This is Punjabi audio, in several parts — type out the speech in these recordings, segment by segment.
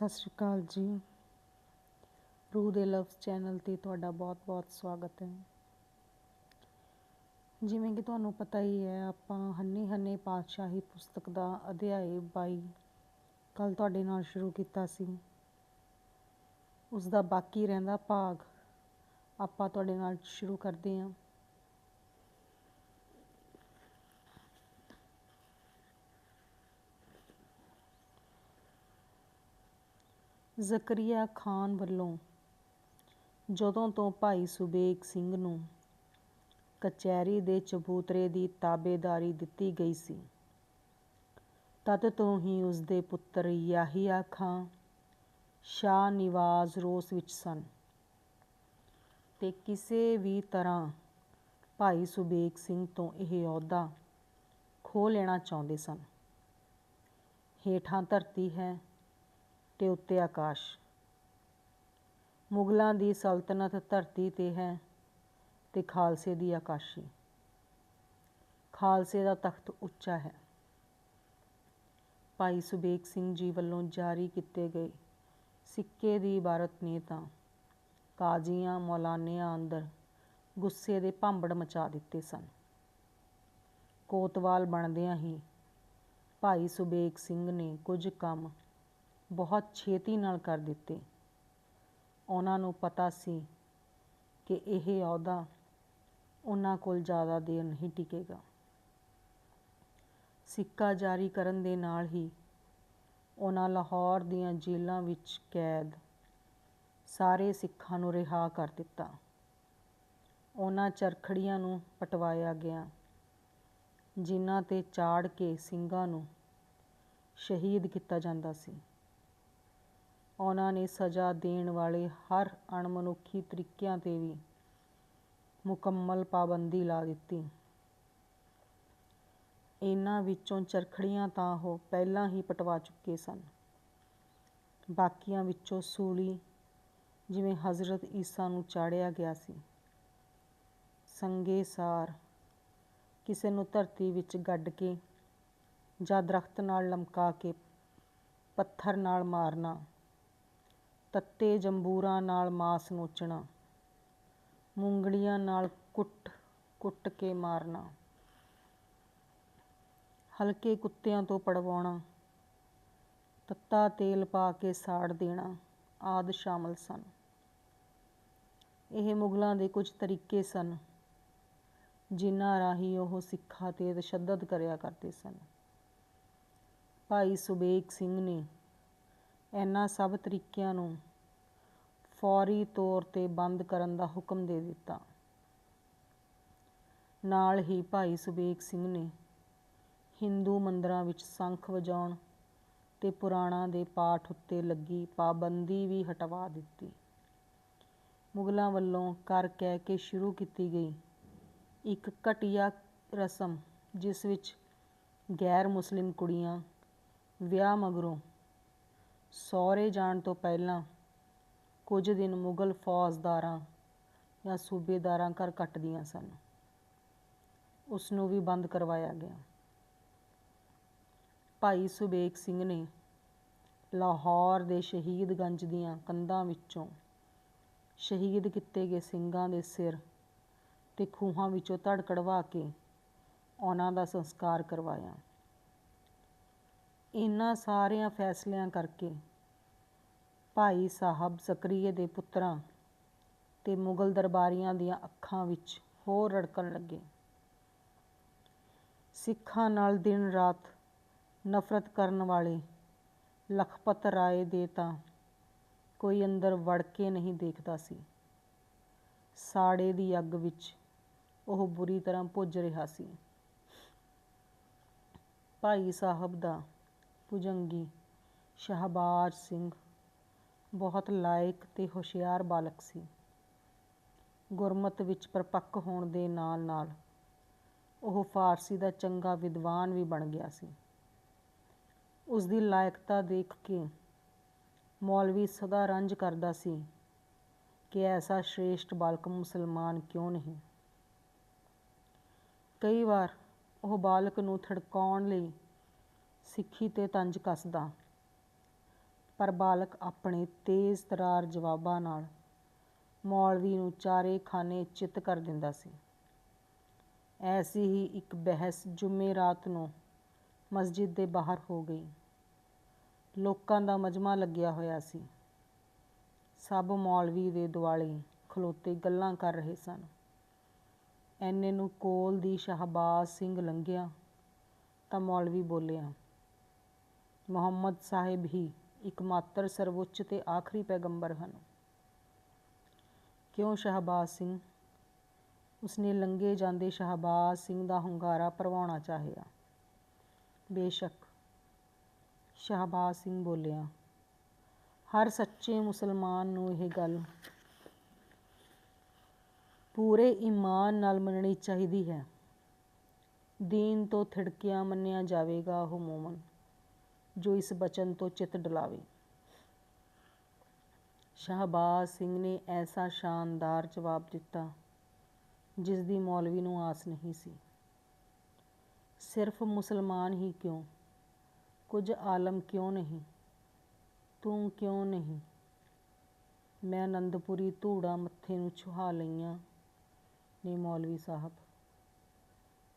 ਸਤਿ ਸ਼੍ਰੀ ਅਕਾਲ ਜੀ। ਰੂਹ ਦੇ ਲਵਸ ਚੈਨਲ ਤੇ ਤੁਹਾਡਾ ਬਹੁਤ-ਬਹੁਤ ਸਵਾਗਤ ਹੈ। ਜਿਵੇਂ ਕਿ ਤੁਹਾਨੂੰ ਪਤਾ ਹੀ ਹੈ, ਆਪਾਂ ਹੰਨੇ ਹੰਨੇ ਪਾਤਸ਼ਾਹੀ ਪੁਸਤਕ ਦਾ ਅਧਿਆਇ 22 ਕੱਲ ਤੁਹਾਡੇ ਨਾਲ ਸ਼ੁਰੂ ਕੀਤਾ ਸੀ। ਉਸ ਦਾ ਬਾਕੀ ਰਹਿੰਦਾ ਭਾਗ ਆਪਾਂ ਤੁਹਾਡੇ ਨਾਲ ਸ਼ੁਰੂ ਕਰਦੇ ਹਾਂ। ਜ਼ਕਰੀਆ ਖਾਨ ਵੱਲੋਂ ਜਦੋਂ ਤੋਂ ਭਾਈ ਸੁਬੇਗ ਸਿੰਘ ਨੂੰ ਕਚਹਿਰੀ ਦੇ ਚਬੂਤਰੇ ਦੀ ਤਾਬੇਦਾਰੀ ਦਿੱਤੀ ਗਈ ਸੀ, ਤਦ ਤੋਂ ਹੀ ਉਸ ਦੇ ਪੁੱਤਰ ਯਾਹੀਆ ਖਾਂ ਸ਼ਾਹ ਨਿਵਾਜ਼ ਰੋਸ ਵਿੱਚ ਸਨ ਤੇ ਕਿਸੇ ਵੀ ਤਰ੍ਹਾਂ ਭਾਈ ਸੁਬੇਗ ਸਿੰਘ ਤੋਂ ਇਹ ਅਹੁਦਾ ਖੋਹ ਲੈਣਾ ਚਾਹੁੰਦੇ ਸਨ। ਹੇਠਾਂ ਧਰਤੀ ਹੈ ਤੇ ਉੱਤੇ ਆਕਾਸ਼। ਮੁਗਲਾਂ ਦੀ ਸਲਤਨਤ ਧਰਤੀ ਤੇ ਹੈ ਤੇ ਖਾਲਸੇ ਦੀ ਆਕਾਸ਼ੀ। ਖਾਲਸੇ ਦਾ ਤਖਤ ਉੱਚਾ ਹੈ। ਭਾਈ ਸੁਬੇਗ ਸਿੰਘ ਜੀ ਵੱਲੋਂ ਜਾਰੀ ਕੀਤੇ ਗਏ ਸਿੱਕੇ ਦੀ ਇਬਾਰਤ ਨੇ ਤਾਂ ਕਾਜ਼ੀਆਂ ਮੌਲਾਨਿਆਂ ਅੰਦਰ ਗੁੱਸੇ ਦੇ ਭਾਂਬੜ ਮਚਾ ਦਿੱਤੇ ਸਨ। ਕੋਤਵਾਲ ਬਣਦਿਆਂ ਹੀ ਭਾਈ ਸੁਬੇਗ ਸਿੰਘ ਨੇ ਕੁਝ ਕੰਮ ਬਹੁਤ ਛੇਤੀ ਨਾਲ ਕਰ ਦਿੱਤੇ। ਉਹਨਾਂ ਨੂੰ ਪਤਾ ਸੀ ਕਿ ਇਹ ਅਹੁਦਾ ਉਹਨਾਂ ਕੋਲ ਜ਼ਿਆਦਾ ਦੇਰ ਨਹੀਂ ਟਿਕੇਗਾ। ਸਿੱਕਾ ਜਾਰੀ ਕਰਨ ਦੇ ਨਾਲ ਹੀ ਉਹਨਾਂ ਲਾਹੌਰ ਦੀਆਂ ਜੇਲ੍ਹਾਂ ਵਿੱਚ ਕੈਦ ਸਾਰੇ ਸਿੱਖਾਂ ਨੂੰ ਰਿਹਾ ਕਰ ਦਿੱਤਾ। ਉਹਨਾਂ ਚਰਖੜੀਆਂ ਨੂੰ ਪਟਵਾਇਆ ਗਿਆ, ਜਿਨ੍ਹਾਂ ਤੇ ਚਾੜ ਕੇ ਸਿੰਘਾਂ ਨੂੰ ਸ਼ਹੀਦ ਕੀਤਾ ਜਾਂਦਾ ਸੀ। ਉਹਨਾਂ ਨੇ ਸਜ਼ਾ ਦੇਣ ਵਾਲੇ ਹਰ ਅਣਮਨੁੱਖੀ ਤਰੀਕਿਆਂ ਤੇ ਵੀ ਮੁਕੰਮਲ ਪਾਬੰਦੀ ਲਾ ਦਿੱਤੀ। ਇਹਨਾਂ ਵਿੱਚੋਂ ਚਰਖੜੀਆਂ ਤਾਂ ਉਹ ਪਹਿਲਾਂ ਹੀ ਪਟਵਾ ਚੁੱਕੇ ਸਨ। ਬਾਕੀਆਂ ਵਿੱਚੋਂ ਸੂਲੀ, ਜਿਵੇਂ ਹਜ਼ਰਤ ਈਸਾ ਨੂੰ ਚਾੜਿਆ ਗਿਆ ਸੀ। ਸੰਘੇ ਸਾਰ ਕਿਸੇ ਨੂੰ ਧਰਤੀ ਵਿੱਚ ਗੱਡ ਕੇ ਜਾਂ ਦਰਖਤ ਨਾਲ ਲਮਕਾ ਕੇ ਪੱਥਰ ਨਾਲ ਮਾਰਨਾ। ਤੱਤੇ ਜੰਬੂਰਾਂ ਨਾਲ ਮਾਸ ਨੋਚਣਾ ਮੂੰਗੜੀਆਂ ਨਾਲ ਕੁੱਟ ਕੁੱਟ ਕੇ ਮਾਰਨਾ, ਹਲਕੇ ਕੁੱਤਿਆਂ ਤੋਂ ਪੜਵਾਉਣਾ, ਤੱਤਾ ਤੇਲ ਪਾ ਕੇ ਸਾੜ ਦੇਣਾ ਆਦ ਸ਼ਾਮਲ ਸਨ। ਇਹ ਮੁਗਲਾਂ ਦੇ ਕੁਝ ਤਰੀਕੇ ਸਨ, ਜਿਨ੍ਹਾਂ ਰਾਹੀਂ ਉਹ ਸਿੱਖਾਂ ਤੇ ਤਸ਼ੱਦਦ ਕਰਿਆ ਕਰਦੇ ਸਨ। ਭਾਈ ਸੁਬੇਗ ਸਿੰਘ ਨੇ ਇਹਨਾਂ ਸਭ ਤਰੀਕਿਆਂ ਨੂੰ ਫੌਰੀ ਤੌਰ ਤੇ ਬੰਦ ਕਰਨ ਦਾ ਹੁਕਮ ਦੇ ਦਿੱਤਾ। ਨਾਲ ਹੀ ਭਾਈ ਸੁਬੇਗ ਸਿੰਘ ਨੇ ਹਿੰਦੂ ਮੰਦਰਾਂ ਵਿੱਚ ਸੰਖ ਵਜਾਉਣ ਤੇ ਪੁਰਾਣਾਂ ਦੇ ਪਾਠ ਉੱਤੇ ਲੱਗੀ ਪਾਬੰਦੀ ਵੀ ਹਟਵਾ ਦਿੱਤੀ। ਮੁਗਲਾਂ ਵੱਲੋਂ ਕਰ ਕਹਿ ਕੇ ਸ਼ੁਰੂ ਕੀਤੀ ਗਈ ਇੱਕ ਘਟੀਆ ਰਸਮ, ਜਿਸ ਵਿੱਚ ਗੈਰ ਮੁਸਲਿਮ ਕੁੜੀਆਂ ਵਿਆਹ ਮਗਰੋਂ ਸਹੁਰੇ ਜਾਣ ਤੋਂ ਪਹਿਲਾਂ ਕੁਝ ਦਿਨ ਮੁਗਲ ਫੌਜਦਾਰਾਂ ਜਾਂ ਸੂਬੇਦਾਰਾਂ ਘਰ ਕੱਟਦੀਆਂ ਸਨ। ਉਸ ਨੂੰ ਵੀ ਬੰਦ ਕਰਵਾਇਆ ਗਿਆ। ਭਾਈ ਸੁਬੇਗ ਸਿੰਘ ਨੇ ਲਾਹੌਰ ਦੇ ਸ਼ਹੀਦਗੰਜ ਦੀਆਂ ਕੰਧਾਂ ਵਿੱਚੋਂ ਸ਼ਹੀਦ ਕੀਤੇ ਗਏ ਸਿੰਘਾਂ ਦੇ ਸਿਰ ਤੇ ਖੂਹਾਂ ਵਿੱਚੋਂ ਧੜ ਕਢਵਾ ਕੇ ਉਹਨਾਂ ਦਾ ਸੰਸਕਾਰ ਕਰਵਾਇਆ। ਇਹਨਾਂ ਸਾਰਿਆਂ ਫੈਸਲਿਆਂ ਕਰਕੇ ਭਾਈ ਸਾਹਿਬ ਜ਼ਕਰੀਏ ਦੇ ਪੁੱਤਰਾਂ ਤੇ ਮੁਗਲ ਦਰਬਾਰੀਆਂ ਦੀਆਂ ਅੱਖਾਂ ਵਿੱਚ ਹੋਰ ਰੜਕਣ ਲੱਗੇ। ਸਿੱਖਾਂ ਨਾਲ ਦਿਨ ਰਾਤ ਨਫ਼ਰਤ ਕਰਨ ਵਾਲੇ ਲਖਪਤ ਰਾਏ ਦੇ ਤਾਂ ਕੋਈ ਅੰਦਰ ਵੜ ਕੇ ਨਹੀਂ ਦੇਖਦਾ ਸੀ। ਸਾੜੇ ਦੀ ਅੱਗ ਵਿੱਚ ਉਹ ਬੁਰੀ ਤਰ੍ਹਾਂ ਭੁੱਜ ਰਿਹਾ ਸੀ। ਭਾਈ ਸਾਹਿਬ ਦਾ ਭੁਜੰਗੀ, ਸ਼ਾਹਬਾਜ਼ ਸਿੰਘ, ਬਹੁਤ ਲਾਇਕ ਤੇ ਹੁਸ਼ਿਆਰ ਬਾਲਕ ਸੀ। ਗੁਰਮਤ ਵਿੱਚ ਪਰਪੱਕ ਹੋਣ ਦੇ ਨਾਲ ਨਾਲ ਉਹ ਫਾਰਸੀ ਦਾ ਚੰਗਾ ਵਿਦਵਾਨ ਵੀ ਬਣ ਗਿਆ ਸੀ। ਉਸ ਦੀ ਲਾਇਕਤਾ ਦੇਖ ਕੇ ਮੌਲਵੀ ਸਦਾ ਰੰਜ ਕਰਦਾ ਸੀ ਕਿ ਐਸਾ ਸ਼੍ਰੇਸ਼ਟ ਬਾਲਕ ਮੁਸਲਮਾਨ ਕਿਉਂ ਨਹੀਂ। ਕਈ ਵਾਰ ਉਹ ਬਾਲਕ ਨੂੰ ਥੜਕਾਉਣ ਲਈ ਸਿੱਖੀ ਤੇ ਤੰਜ ਕੱਸਦਾ। ਪਰ ਬਾਲਕ ਆਪਣੇ ਤੇਜ਼ ਤਰਾਰ ਜਵਾਬਾਂ ਨਾਲ ਮੌਲਵੀ ਨੂੰ ਚਾਰੇ ਖਾਨੇ ਚਿੱਤ ਕਰ ਦਿੰਦਾ ਸੀ। ਐਸੀ ਹੀ ਇੱਕ ਬਹਿਸ ਜੁਮੇ ਰਾਤ ਨੂੰ ਮਸਜਿਦ ਦੇ ਬਾਹਰ ਹੋ ਗਈ। ਲੋਕਾਂ ਦਾ ਮਜਮਾ ਲੱਗਿਆ ਹੋਇਆ ਸੀ। ਸਭ ਮੌਲਵੀ ਦੇ ਦੁਆਲੇ ਖਲੋਤੇ ਗੱਲਾਂ ਕਰ ਰਹੇ ਸਨ। ਐਨੇ ਨੂੰ ਕੋਲ ਦੀ ਸ਼ਹਬਾਜ਼ ਸਿੰਘ ਲੰਘਿਆ ਤਾਂ ਮੌਲਵੀ ਬੋਲਿਆ ਮੁਹੰਮਦ ਸਾਹਿਬ ਹੀ ਇਕਮਾਤਰ ਸਰਵਉੱਚ ਤੇ ਆਖਰੀ ਪੈਗੰਬਰ ਹਨ। ਕਿਉਂ ਸ਼ਹਬਾਜ਼ ਸਿੰਘ? ਉਸਨੇ ਲੰਗੇ ਜਾਂਦੇ ਸ਼ਹਬਾਜ਼ ਸਿੰਘ ਦਾ ਹੁੰਗਾਰਾ ਭਰਵਾਉਣਾ ਚਾਹਿਆ। ਬੇਸ਼ੱਕ, ਸ਼ਹਬਾਜ਼ ਸਿੰਘ ਬੋਲਿਆ, ਹਰ ਸੱਚੇ ਮੁਸਲਮਾਨ ਨੂੰ ਇਹ ਗੱਲ ਪੂਰੇ ਈਮਾਨ ਨਾਲ ਮੰਨਣੀ ਚਾਹੀਦੀ ਹੈ। ਦੀਨ ਤੋਂ ਥਿੜਕਿਆ ਮੰਨਿਆ ਜਾਵੇਗਾ ਉਹ ਮੂਮਨ। ਜੋ ਇਸ ਬਚਨ ਤੋਂ ਚਿੱਤ ਡਲਾਵੇ। ਸ਼ਹਬਾਜ਼ ਸਿੰਘ ਨੇ ਐਸਾ ਸ਼ਾਨਦਾਰ ਜਵਾਬ ਦਿੱਤਾ ਜਿਸ ਦੀ ਮੌਲਵੀ ਨੂੰ ਆਸ ਨਹੀਂ ਸੀ। ਸਿਰਫ ਮੁਸਲਮਾਨ ਹੀ ਕਿਉਂ? ਕੁਝ ਆਲਮ ਕਿਉਂ ਨਹੀਂ? ਤੂੰ ਕਿਉਂ ਨਹੀਂ? ਮੈਂ ਅਨੰਦਪੁਰੀ ਧੂੜਾ ਮੱਥੇ ਨੂੰ ਛੁਹਾ ਲਈਆਂ, ਨੇ ਮੌਲਵੀ ਸਾਹਿਬ।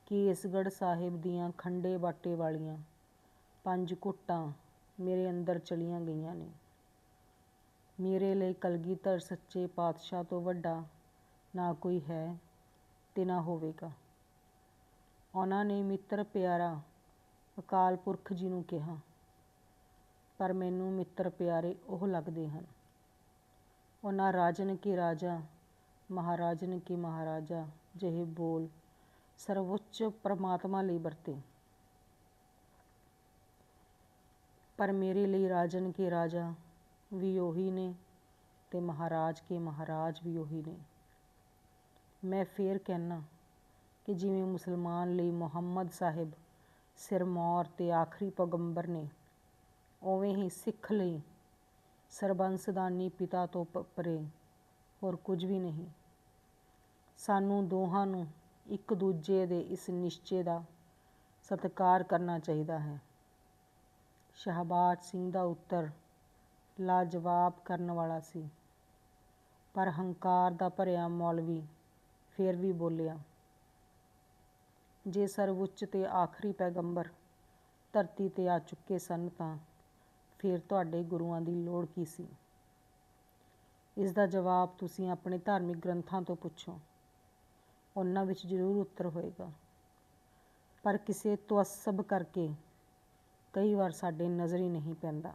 ਕੇਸਗੜ੍ਹ ਸਾਹਿਬ ਦੀਆਂ ਖੰਡੇ ਬਾਟੇ ਵਾਲੀਆਂ ਪੰਜ ਘੁੱਟਾਂ ਮੇਰੇ ਅੰਦਰ ਚਲੀਆਂ ਗਈਆਂ ਨੇ। ਮੇਰੇ ਲਈ ਕਲਗੀਧਰ ਸੱਚੇ ਪਾਤਸ਼ਾਹ ਤੋਂ ਵੱਡਾ ਨਾ ਕੋਈ ਹੈ ਤੇ ਨਾ ਹੋਵੇਗਾ। ਉਹਨਾਂ ਨੇ ਮਿੱਤਰ ਪਿਆਰਾ ਅਕਾਲ ਪੁਰਖ ਜੀ ਨੂੰ ਕਿਹਾ, ਪਰ ਮੈਨੂੰ ਮਿੱਤਰ ਪਿਆਰੇ ਉਹ ਲੱਗਦੇ ਹਨ। ਉਹਨਾਂ ਰਾਜਨ ਕੇ ਰਾਜਾ, ਮਹਾਰਾਜਨ ਕੇ ਮਹਾਰਾਜਾ ਜਿਹੇ ਬੋਲ ਸਰਵਉੱਚ ਪਰਮਾਤਮਾ ਲਈ ਵਰਤੇ। ਪਰ ਮੇਰੇ ਲਈ ਰਾਜਨ ਕੇ ਰਾਜਾ ਵੀ ਉਹੀ ਨੇ ਤੇ ਮਹਾਰਾਜ ਕੇ ਮਹਾਰਾਜ ਵੀ ਉਹੀ ਨੇ। ਮੈਂ ਫੇਰ ਕਹਿਣਾ ਕਿ ਜਿਵੇਂ ਮੁਸਲਮਾਨ ਲਈ ਮੁਹੰਮਦ ਸਾਹਿਬ ਸਿਰਮੌਰ ਤੇ ਆਖਰੀ ਪੈਗੰਬਰ ਨੇ, ਉਵੇਂ ਹੀ ਸਿੱਖ ਲਈ ਸਰਬੰਸਦਾਨੀ ਪਿਤਾ ਤੋਂ ਪਰੇ ਹੋਰ ਕੁਝ ਵੀ ਨਹੀਂ। ਸਾਨੂੰ ਦੋਹਾਂ ਨੂੰ ਇੱਕ ਦੂਜੇ ਦੇ ਇਸ ਨਿਸ਼ਚੇ ਦਾ ਸਤਿਕਾਰ ਕਰਨਾ ਚਾਹੀਦਾ ਹੈ। ਸ਼ਹਬਾਜ਼ ਸਿੰਘ ਦਾ ਉੱਤਰ ਲਾਜਵਾਬ ਕਰਨ ਵਾਲਾ ਸੀ। ਪਰ ਹੰਕਾਰ ਦਾ ਭਰਿਆ ਮੌਲਵੀ ਫੇਰ ਵੀ ਬੋਲਿਆ, ਜੇ ਸਰਵਉੱਚ ਤੇ ਆਖਰੀ ਪੈਗੰਬਰ ਧਰਤੀ ਤੇ ਆ ਚੁੱਕੇ ਸਨ ਤਾਂ ਫਿਰ ਤੁਹਾਡੇ ਗੁਰੂਆਂ ਦੀ ਲੋੜ ਕੀ ਸੀ? ਇਸ ਦਾ ਜਵਾਬ ਤੁਸੀਂ ਆਪਣੇ ਧਾਰਮਿਕ ਗ੍ਰੰਥਾਂ ਤੋਂ ਪੁੱਛੋ। ਉਹਨਾਂ ਵਿੱਚ ਜ਼ਰੂਰ ਉੱਤਰ ਹੋਏਗਾ। ਪਰ ਕਿਸੇ ਤੁਅਸਬ ਕਰਕੇ ਕਈ ਵਾਰ ਸਾਡੇ ਨਜ਼ਰ ਹੀ ਨਹੀਂ ਪੈਂਦਾ।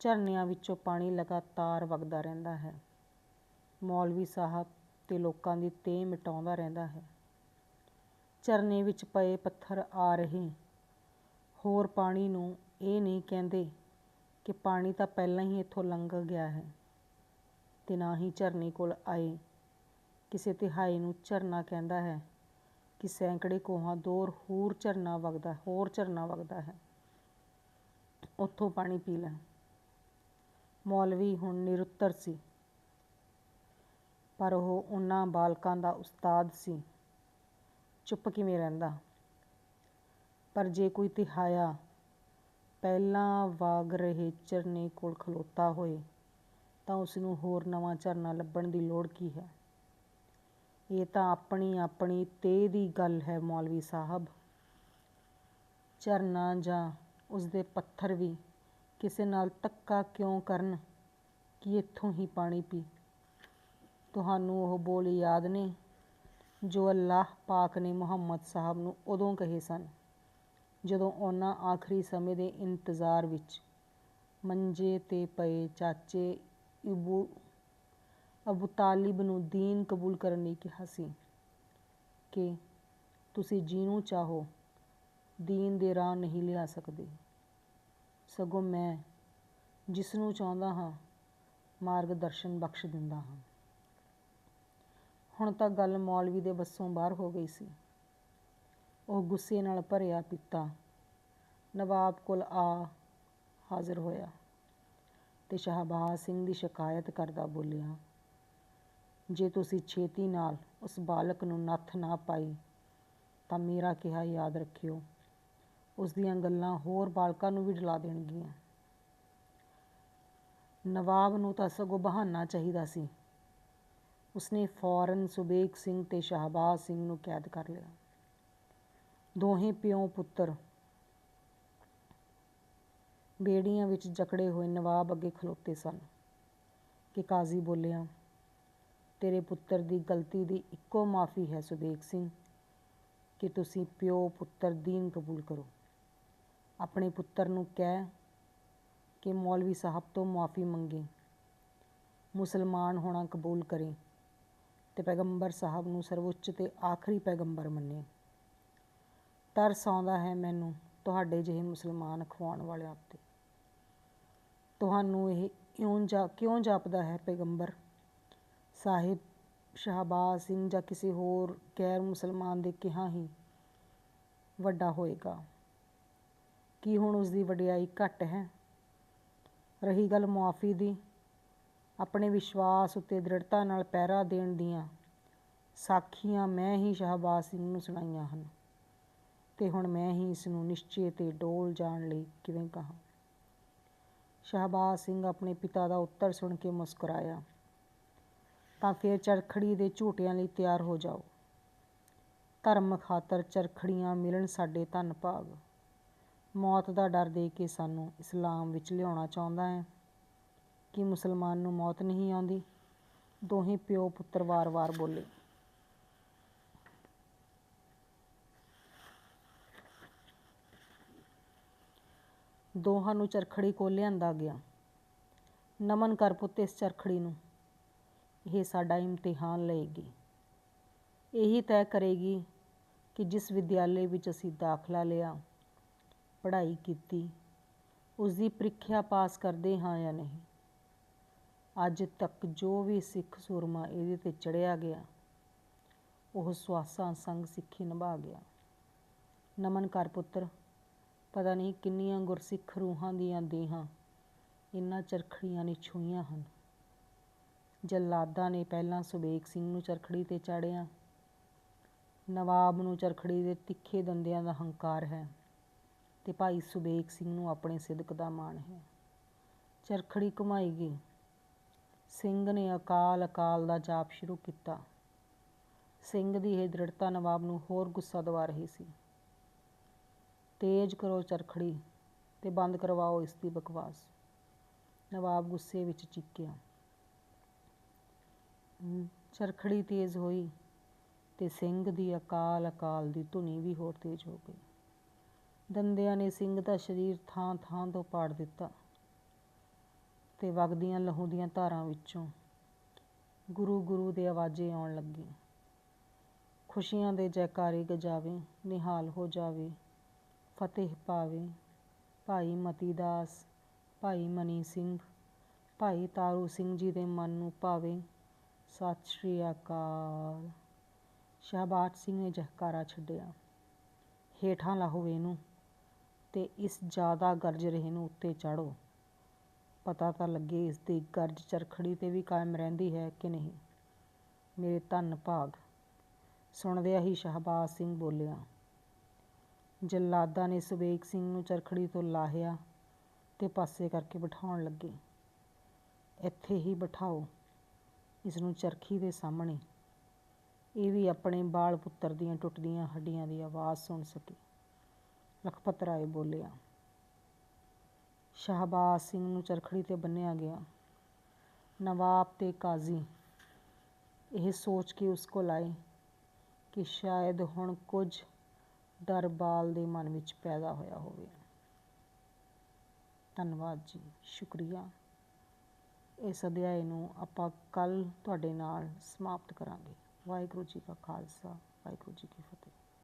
ਝਰਨਿਆਂ ਵਿੱਚੋਂ ਪਾਣੀ ਲਗਾਤਾਰ ਵਗਦਾ ਰਹਿੰਦਾ ਹੈ। ਮੌਲਵੀ ਸਾਹਿਬ ਤੇ ਲੋਕਾਂ ਦੀ ਤੇ ਮਿਟਾਉਂਦਾ ਰਹਿੰਦਾ ਹੈ। ਝਰਨੇ ਵਿੱਚ ਪਏ ਪੱਥਰ ਆ ਰਹੇ। ਹੋਰ ਪਾਣੀ ਨੂੰ ਇਹ ਨਹੀਂ ਕਹਿੰਦੇ ਕਿ ਪਾਣੀ ਤਾਂ ਪਹਿਲਾਂ ਹੀ ਇੱਥੋਂ ਲੰਘ ਗਿਆ ਹੈ ਤੇ ਨਾ ਹੀ ਝਰਨੇ ਕੋਲ ਆਏ। ਕਿਸੇ ਤਿਹਾਈ ਨੂੰ ਝਰਨਾ ਕਹਿੰਦਾ ਹੈ ਕਿ ਸੈਂਕੜੇ ਕੋਹਾਂ ਦੂਰ ਹੋਰ ਝਰਨਾ ਵਗਦਾ, ਹੋਰ ਝਰਨਾ ਵਗਦਾ ਹੈ। ਉੱਥੋਂ ਪਾਣੀ ਪੀ ਲੈਣ। ਮੌਲਵੀ ਹੁਣ ਨਿਰੁੱਤਰ ਸੀ। ਪਰ ਉਹ ਉਹਨਾਂ ਬਾਲਕਾਂ ਦਾ ਉਸਤਾਦ ਸੀ। ਚੁੱਪ ਕਿਵੇਂ ਰਹਿੰਦਾ? ਪਰ ਜੇ ਕੋਈ ਤਿਹਾਇਆ, ਪਹਿਲਾਂ ਵਾਗ ਰਹੇ ਝਰਨੇ ਕੋਲ ਖਲੋਤਾ ਹੋਏ, ਤਾਂ ਉਸ ਨੂੰ ਹੋਰ ਨਵਾਂ ਝਰਨਾ ਲੱਭਣ ਦੀ ਲੋੜ ਕੀ ਹੈ? ਇਹ ਤਾਂ ਆਪਣੀ ਆਪਣੀ ਤੇ ਦੀ ਗੱਲ ਹੈ ਮੌਲਵੀ ਸਾਹਿਬ। ਝਰਨਾ ਜਾਂ ਉਸਦੇ ਪੱਥਰ ਵੀ ਕਿਸੇ ਨਾਲ ਤੱਕਾ ਕਿਉਂ ਕਰਨ? ਕਿ ਇੱਥੋਂ ਹੀ ਪਾਣੀ ਪੀ? ਤੁਹਾਨੂੰ ਉਹ ਬੋਲ ਯਾਦ ਨੇ ਜੋ ਅੱਲਾਹ ਪਾਕ ਨੇ ਮੁਹੰਮਦ ਸਾਹਿਬ ਨੂੰ ਉਦੋਂ ਕਹੇ ਸਨ, ਜਦੋਂ ਉਹਨਾਂ ਆਖਰੀ ਸਮੇਂ ਦੇ ਇੰਤਜ਼ਾਰ ਵਿੱਚ ਮੰਜੇ ਤੇ ਪਏ ਚਾਚੇ ਇਬੂ ਅਬੂ ਤਾਲਿਬ ਨੂੰ ਦੀਨ ਕਬੂਲ ਕਰਨ ਲਈ ਕਿਹਾ ਸੀ ਕਿ ਤੁਸੀਂ ਜਿਹਨੂੰ ਚਾਹੋ, ਦੀਨ ਦੇ ਰਾਹ ਨਹੀਂ ਲਿਆ ਸਕਦੇ। ਸਗੋਂ ਮੈਂ ਜਿਸ ਨੂੰ ਚਾਹੁੰਦਾ ਹਾਂ, ਮਾਰਗਦਰਸ਼ਨ ਬਖਸ਼ ਦਿੰਦਾ ਹਾਂ। ਹੁਣ ਤਾਂ ਗੱਲ ਮੌਲਵੀ ਦੇ ਬੱਸੋਂ ਬਾਹਰ ਹੋ ਗਈ ਸੀ। ਉਹ ਗੁੱਸੇ ਨਾਲ ਭਰਿਆ ਪਿੱਤਾ, ਨਵਾਬ ਕੋਲ ਆ ਹਾਜ਼ਰ ਹੋਇਆ ਤੇ ਸ਼ਹਬਾਜ਼ ਸਿੰਘ ਦੀ ਸ਼ਿਕਾਇਤ ਕਰਦਾ ਬੋਲਿਆ ਜੇ ਤੁਸੀਂ ਛੇਤੀ ਨਾਲ ਉਸ ਬਾਲਕ ਨੂੰ ਨੱਥ ਨਾ ਪਾਈ, ਤਾਂ ਮੇਰਾ ਕਿਹਾ ਯਾਦ ਰੱਖਿਓ, ਉਸ ਦੀਆਂ ਗੱਲਾਂ ਹੋਰ ਬਾਲਕਾਂ ਨੂੰ ਵੀ ਡਲਾ ਦੇਣਗੀਆਂ। ਨਵਾਬ ਨੂੰ ਤਾਂ ਸਗੋਂ ਬਹਾਨਾ ਚਾਹੀਦਾ ਸੀ। ਉਸਨੇ ਫੌਰਨ ਸੁਬੇਗ ਸਿੰਘ ਤੇ ਸ਼ਹਬਾਜ਼ ਸਿੰਘ ਨੂੰ ਕੈਦ ਕਰ ਲਿਆ। ਦੋਹੇ ਪਿਓ ਪੁੱਤਰ ਬੇੜੀਆਂ ਵਿੱਚ ਜਕੜੇ ਹੋਏ ਨਵਾਬ ਅੱਗੇ ਖਲੋਤੇ ਸਨ। ਕਿ ਕਾਜ਼ੀ ਬੋਲਿਆ ਤੇਰੇ ਪੁੱਤਰ ਦੀ ਗਲਤੀ ਦੀ ਇੱਕੋ ਮਾਫੀ ਹੈ ਸੁਬੇਗ ਸਿੰਘ, ਕਿ ਤੁਸੀਂ ਪਿਓ ਪੁੱਤਰ ਦੀਨ ਕਬੂਲ ਕਰੋ। ਆਪਣੇ ਪੁੱਤਰ ਨੂੰ ਕਹਿ ਕਿ ਮੌਲਵੀ ਸਾਹਿਬ ਤੋਂ ਮਾਫੀ ਮੰਗੇ, ਮੁਸਲਮਾਨ ਹੋਣਾ ਕਬੂਲ ਕਰੇ ਤੇ ਪੈਗੰਬਰ ਸਾਹਿਬ ਨੂੰ ਸਰਵਉੱਚ ਤੇ ਆਖਰੀ ਪੈਗੰਬਰ ਮੰਨੇ। ਤਰਸ ਆਉਂਦਾ ਹੈ ਮੈਨੂੰ ਤੁਹਾਡੇ ਜਿਹੇ ਮੁਸਲਮਾਨ ਖਵਾਉਣ ਵਾਲਿਆਂ ਤੇ ਤੁਹਾਨੂੰ ਇਹ ਕਿਉਂ ਜਾ, ਕਿਉਂ ਜਾਪਦਾ ਹੈ ਪੈਗੰਬਰ? ਸਾਹਿਬ ਸ਼ਹਬਾਜ਼ ਸਿੰਘ ਜਾਂ ਕਿਸੇ ਹੋਰ ਗੈਰ ਮੁਸਲਮਾਨ ਦੇ ਕਿਹਾ ਹੀ ਵੱਡਾ ਹੋਏਗਾ। ਕੀ ਹੁਣ ਉਸ ਦੀ ਵਡਿਆਈ ਘੱਟ ਹੈ? ਰਹੀ ਗੱਲ ਮੁਆਫੀ ਦੀ, ਆਪਣੇ ਵਿਸ਼ਵਾਸ ਉੱਤੇ ਦ੍ਰਿੜਤਾ ਨਾਲ ਪਹਿਰਾ ਦੇਣ ਦੀਆਂ ਸਾਖੀਆਂ ਮੈਂ ਹੀ ਸ਼ਾਹਬਾਜ਼ ਸਿੰਘ ਨੂੰ ਸੁਣਾਈਆਂ ਹਨ ਤੇ ਹੁਣ ਮੈਂ ਹੀ ਇਸ ਨੂੰ ਨਿਸ਼ਚੇ ਤੇ ਡੋਲ ਜਾਣ ਲਈ ਕਿਵੇਂ ਕਹਾਂ? ਸ਼ਾਹਬਾਜ਼ ਸਿੰਘ ਆਪਣੇ ਪਿਤਾ ਦਾ ਉੱਤਰ ਸੁਣ ਕੇ ਮੁਸਕਰਾਇਆ। ਤਾਂ ਫਿਰ ਚਰਖੜੀ ਦੇ ਝੂਟਿਆਂ ਲਈ ਤਿਆਰ ਹੋ ਜਾਓ। ਧਰਮ ਖਾਤਰ ਚਰਖੜੀਆਂ ਮਿਲਣ ਸਾਡੇ ਧੰਨ ਭਾਗ। ਮੌਤ ਦਾ ਡਰ ਦੇ ਕੇ ਸਾਨੂੰ ਇਸਲਾਮ ਵਿੱਚ ਲਿਆਉਣਾ ਚਾਹੁੰਦਾ ਹੈ। ਕਿ ਮੁਸਲਮਾਨ ਨੂੰ ਮੌਤ ਨਹੀਂ ਆਉਂਦੀ? ਦੋਹੇ ਪਿਓ ਪੁੱਤਰ ਵਾਰ-ਵਾਰ ਬੋਲੇ। ਦੋਹਾਂ ਨੂੰ ਚਰਖੜੀ ਕੋਲ ਲਿਆਂਦਾ ਗਿਆ। ਨਮਨ ਕਰ ਪੁੱਤ ਇਸ ਚਰਖੜੀ ਨੂੰ। ਇਹ ਸਾਡਾ ਇਮਤਿਹਾਨ ਲਏਗੀ। ਇਹੀ ਤੈਅ ਕਰੇਗੀ ਕਿ ਜਿਸ ਵਿਦਿਆਲੇ ਵਿੱਚ ਅਸੀਂ ਦਾਖਲਾ ਲਿਆ, ਪੜ੍ਹਾਈ ਕੀਤੀ ਉਸ ਦੀ ਪ੍ਰੀਖਿਆ ਪਾਸ ਕਰਦੇ ਹਾਂ ਜਾਂ ਨਹੀਂ, ਅੱਜ ਤੱਕ ਜੋ ਵੀ ਸਿੱਖ ਸੂਰਮਾ ਇਹਦੇ ਤੇ ਚੜਿਆ ਗਿਆ, ਉਹ ਸਵਾਸਾਂ ਸੰਗ ਸਿੱਖੀ ਨਿਭਾ ਗਿਆ। ਨਮਨ ਕਰ ਪੁੱਤਰ, ਪਤਾ ਨਹੀਂ ਕਿੰਨੀਆਂ ਗੁਰਸਿੱਖ ਰੂਹਾਂ ਦੀਆਂ ਦੇਹਾਂ ਇਨ੍ਹਾਂ ਚਰਖੜੀਆਂ ਨੇ ਛੂਈਆਂ ਹਨ। ਜੱਲਾਦਾਂ ਨੇ ਪਹਿਲਾਂ ਸੁਬੇਗ ਸਿੰਘ ਨੂੰ ਚਰਖੜੀ ਤੇ ਚਾੜਿਆ ਨਵਾਬ ਨੂੰ ਚਰਖੜੀ ਦੇ ਤਿੱਖੇ ਦੰਦਿਆਂ ਦਾ ਹੰਕਾਰ ਹੈ ਤੇ ਭਾਈ ਸੁਬੇਗ ਸਿੰਘ ਨੂੰ ਆਪਣੇ ਸਿਦਕ ਦਾ ਮਾਣ ਹੈ। ਚਰਖੜੀ ਘੁਮਾਈ ਗਈ। ਸਿੰਘ ਨੇ ਅਕਾਲ ਅਕਾਲ ਦਾ ਜਾਪ ਸ਼ੁਰੂ ਕੀਤਾ। ਸਿੰਘ ਦੀ ਇਹ ਦ੍ਰਿੜਤਾ ਨਵਾਬ ਨੂੰ ਹੋਰ ਗੁੱਸਾ ਦਵਾ ਰਹੀ ਸੀ। ਤੇਜ਼ ਕਰੋ ਚਰਖੜੀ ਤੇ ਬੰਦ ਕਰਵਾਓ ਇਸ ਦੀ ਬਕਵਾਸ। ਨਵਾਬ ਗੁੱਸੇ ਵਿੱਚ ਚੀਕਿਆ। ਚਰਖੜੀ ਤੇਜ਼ ਹੋਈ ਤੇ ਸਿੰਘ ਦੀ ਅਕਾਲ ਅਕਾਲ ਦੀ ਧੁਨੀ ਵੀ ਹੋਰ ਤੇਜ਼ ਹੋ ਗਈ। ਦੰਦਿਆਂ ਨੇ ਸਿੰਘ ਦਾ ਸਰੀਰ ਥਾਂ ਥਾਂ ਤੋਂ ਪਾੜ ਦਿੱਤਾ ਤੇ ਵਗਦੀਆਂ ਲਹੂ ਦੀਆਂ ਧਾਰਾਂ ਵਿੱਚੋਂ ਗੁਰੂ ਗੁਰੂ ਦੇ ਆਵਾਜ਼ੇ ਆਉਣ ਲੱਗੀ। ਖੁਸ਼ੀਆਂ ਦੇ ਜੈਕਾਰੇ ਗਜਾਵੇ, ਨਿਹਾਲ ਹੋ ਜਾਵੇ, ਫਤਿਹ ਪਾਵੇ, ਭਾਈ ਮਤੀ ਦਾਸ ਭਾਈ ਮਨੀ ਸਿੰਘ, ਭਾਈ ਤਾਰੂ ਸਿੰਘ ਜੀ ਦੇ ਮਨ ਨੂੰ ਭਾਵੇ ਸਤਿ ਸ਼੍ਰੀ ਅਕਾਲ। ਸ਼ਹਬਾਜ਼ ਸਿੰਘ ਨੇ ਜਹਕਾਰਾ ਛੱਡਿਆ। ਹੇਠਾਂ ਲਾਹੋ ਇਹਨੂੰ ਤੇ ਇਸ ਜ਼ਿਆਦਾ ਗਰਜ ਰਹੇ ਨੂੰ ਉੱਤੇ ਚਾੜੋ। ਪਤਾ ਤਾਂ ਲੱਗੇ ਇਸ ਦੀ ਗਰਜ ਚਰਖੜੀ ਤੇ ਵੀ ਕਾਇਮ ਰਹਿੰਦੀ ਹੈ ਕਿ ਨਹੀਂ। ਮੇਰੇ ਧੰਨ ਭਾਗ। ਸੁਣਦਿਆਂ ਹੀ ਸ਼ਹਬਾਜ਼ ਸਿੰਘ ਬੋਲਿਆ, ਜੱਲਾਦਾਂ ਨੇ ਸੁਬੇਗ ਸਿੰਘ ਨੂੰ ਚਰਖੜੀ ਤੋਂ ਲਾਹਿਆ ਤੇ ਪਾਸੇ ਕਰਕੇ ਬਿਠਾਉਣ ਲੱਗੇ। ਇੱਥੇ ਹੀ ਬਿਠਾਓ। ਇਸ ਨੂੰ ਚਰਖੀ ਦੇ ਸਾਹਮਣੇ। ਇਹ ਵੀ ਆਪਣੇ ਬਾਲ ਪੁੱਤਰ ਦੀਆਂ ਟੁੱਟਦੀਆਂ ਹੱਡੀਆਂ ਦੀ ਆਵਾਜ਼ ਸੁਣ ਸਕੇ। ਲਖਪਤ ਰਾਏ ਬੋਲਿਆ, ਸ਼ਹਬਾਜ਼ ਸਿੰਘ ਨੂੰ ਚਰਖੜੀ ਤੇ ਬੰਨਿਆ ਗਿਆ। ਨਵਾਬ ਤੇ ਕਾਜ਼ੀ, ਇਹ ਸੋਚ ਕੇ ਉਸ ਕੋਲ ਆਏ ਕਿ ਸ਼ਾਇਦ ਹੁਣ ਕੁਝ ਡਰ ਬਾਲ ਦੇ ਮਨ ਵਿੱਚ ਪੈਦਾ ਹੋਇਆ ਹੋਵੇ। ਧੰਨਵਾਦ ਜੀ, ਸ਼ੁਕਰੀਆ। ਇਸ ਅਧਿਆਏ ਨੂੰ ਆਪਾਂ ਕੱਲ੍ਹ ਤੁਹਾਡੇ ਨਾਲ ਸਮਾਪਤ ਕਰਾਂਗੇ। ਵਾਹਿਗੁਰੂ ਜੀ ਕਾ ਖਾਲਸਾ, ਵਾਹਿਗੁਰੂ ਜੀ ਕੀ ਫਤਿਹ।